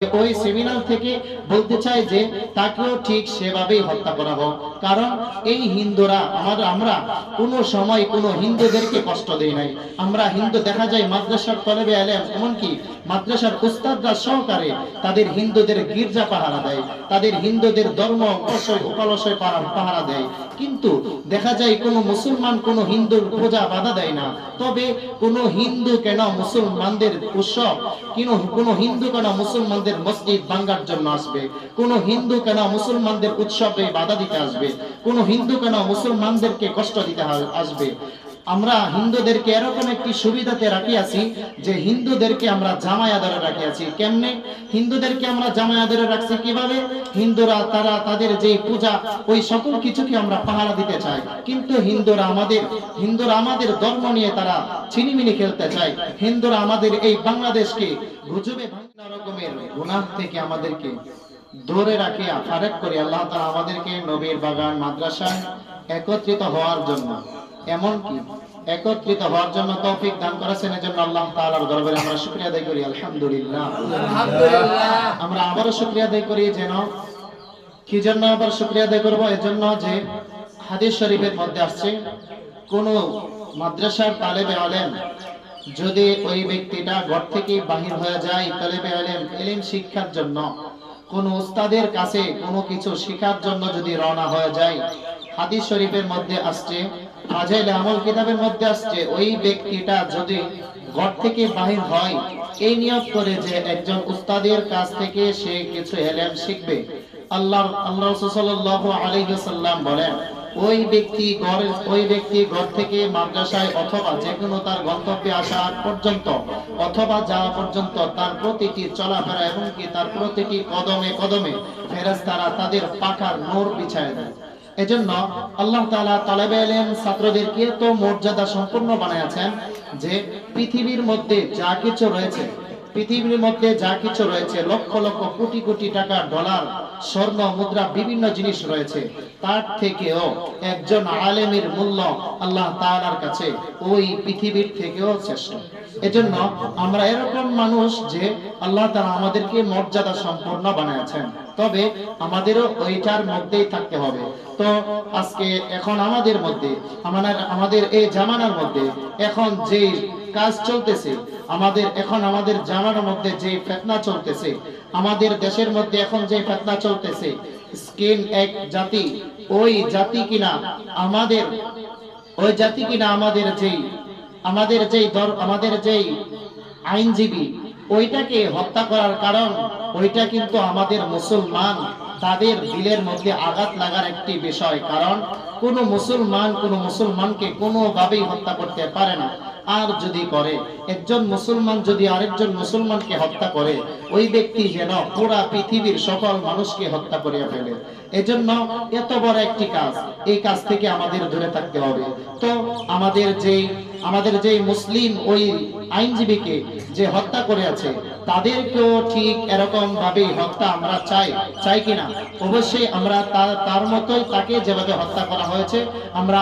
ওই সেমিনার থেকে বলতে চাই যে তাকেও ঠিক সেভাবেই হত্যা করা হোক কারণ এই হিন্দুরা আমার আমরা কোনো সময় কোনো হিন্দুদেরকে কষ্ট দেই নাই। আমরা হিন্দু দেখা যায় মাদ্রাসার তলেবে এলেম এমনকি মাদ্রাসার উস্তাদরা সহকারে তাদের হিন্দুদের গির্জা পাহারা দেয়, তাদের হিন্দুদের ধর্ম উপাসয় উপালসয় পাহারা দেয়। কিন্তু দেখা যায় কোনো মুসলমান কোনো হিন্দুর পূজা বাধা দেয় না। তবে কোনো হিন্দু কেন মুসলমানদের উৎসব, কোনো হিন্দু কেন মুসলমানদের মসজিদ ভাঙ্গার জন্য আসবে। কোন হিন্দু কেন মুসলমানদের উৎসবে বাধা দিতে আসবে? কোন হিন্দু কেন মুসলমানদেরকে কষ্ট দিতে আসবে? আমরা হিন্দুদেরকে এরকম একটি সুবিধাতে রাখিয়াছি যে হিন্দুদেরকে আমরা জামাই আদরে রাখিয়াছি কেমনে? হিন্দুদেরকে আমরা জামাই আদরে রাখছি কীভাবে? হিন্দুরা, তারা তাদের যে পূজা, ওই সকল কিছুকে আমরা পাহারা দিতে চাই। কিন্তু হিন্দুরা আমাদের হিন্দুরা আমাদের ধর্ম নিয়ে তারা ছিনিমিনি খেলতে চায়। হিন্দুরা আমাদের এই বাংলাদেশকে গুজবে ভাঙনা রকমের গুনাহ থেকে আমাদেরকে ধরে রাখিয়া ফারেক করে। আল্লাহ তাআলা আমাদেরকে নবীর বাগান, মাদ্রাসায় একত্রিত হওয়ার জন্য। এমনকি একত্রিত হওয়ার জন্য তৌফিক দান করেছেন এজন্য আল্লাহ তাআলার দরবারে আমরা শুকরিয়া আদায় করি আলহামদুলিল্লাহ। আলহামদুলিল্লাহ। আমরা আবারও শুকরিয়া আদায় করি যেন কি জন্য আবার শুকরিয়া আদায় করব? এজন্য যে হাদিস শরীফের মধ্যে আসছে কোন মাদ্রাসার তালেবে আলেম যদি ওই ব্যক্তিটা ঘর থেকে বাহির হয়ে যায় তালেবে আলেম এলিম শিক্ষার জন্য কোন ওস্তাদের কাছে কোন কিছু শেখার জন্য যদি রওনা হয়ে যায়, হাদিস শরীফের মধ্যে আসছে, ফাজাইল আমল কিতাবের মধ্যে আসছে, ওই ব্যক্তিটা যদি ঘর থেকে বাহির হয়, এই নিয়ত করে যে একজন উস্তাদের কাছ থেকে সে কিছু হেলেম শিখবে। আল্লাহ আল্লাহ সাল্লাল্লাহু আলাইহি ওয়াসাল্লাম বলেন ওই ব্যক্তি ঘর, ওই ব্যক্তি ঘর থেকে মাদ্রাসায় অথবা যে কোনো তার গন্তব্যে আসা পর্যন্ত অথবা যাওয়া পর্যন্ত তার প্রতিটি চলাফেরা এবং কি তার প্রতিটি কদমে কদমে ফেরেশতারা তাদের পাখার নূর বিছায় দেয়। এজন্য আল্লাহ তাআলা তালেবে ইলম ছাত্রদেরকে তো মর্যাদা সম্পূর্ণ বানায়াছেন যে পৃথিবীর মধ্যে যা কিছু রয়েছে পৃথিবীর মধ্যে যা কিছু রয়েছে, লক্ষ লক্ষ কোটি কোটি টাকা, ডলার, স্বর্ণ, মুদ্রা, বিভিন্ন জিনিস রয়েছে। তার থেকেও একজন আলেমের মূল্য আল্লাহ তাআলার কাছে ওই পৃথিবীর থেকেও শ্রেষ্ঠ। এজন্য আমরা এরকম মানুষ যে আল্লাহ তাআলা আমাদেরকে মর্যাদা সম্পন্ন বানাইছেন তবে আমাদেরও ওইটার মধ্যেই থাকতে হবে। তো আজকে এখন আমাদের মধ্যে, আমাদের আমাদের এই জামানার মধ্যে এখন যে কাজ চলতেছে। আমাদের এখন আমাদের জামানার মধ্যে যে ফেতনা চলতেছে, আমাদের দেশের মধ্যে এখন যে ফেতনা চলতেছে, স্কিন এক জাতি, ওই জাতি কিনা আমাদের, ওই জাতি কিনা আমাদের যেই আমাদের যেই দর, আমাদের যেই আইনজীবী, ওইটাকে হত্যা করার কারণ, ওইটা কিন্তু আমাদের মুসলমান, তাদের দিলের মধ্যে আঘাত লাগার একটি বিষয়। কারণ কোন মুসলমান কোন মুসলমানকে কোনোভাবেই হত্যা করতে পারে না। আর যদি করে, একজন মুসলমান যদি আরেকজন মুসলমানকে হত্যা করে, ওই ব্যক্তি যেন পুরা পৃথিবীর সকল মানুষকে হত্যা করিয়া ফেলে। এজন্য এত বড় একটি কাজ, এই কাজ থেকে আমাদের দূরে থাকতে হবে। তো আমাদের যেই আমাদের যেই মুসলিম ওই আইনজীবীকে যে হত্যা করে আছে তাদেরকেও ঠিক এরকম ভাবে হত্যা আমরা চাই চাই কিনা? অবশ্যই আমরা তার মতোই তাকে যেভাবে হত্যা করা হয়েছে, আমরা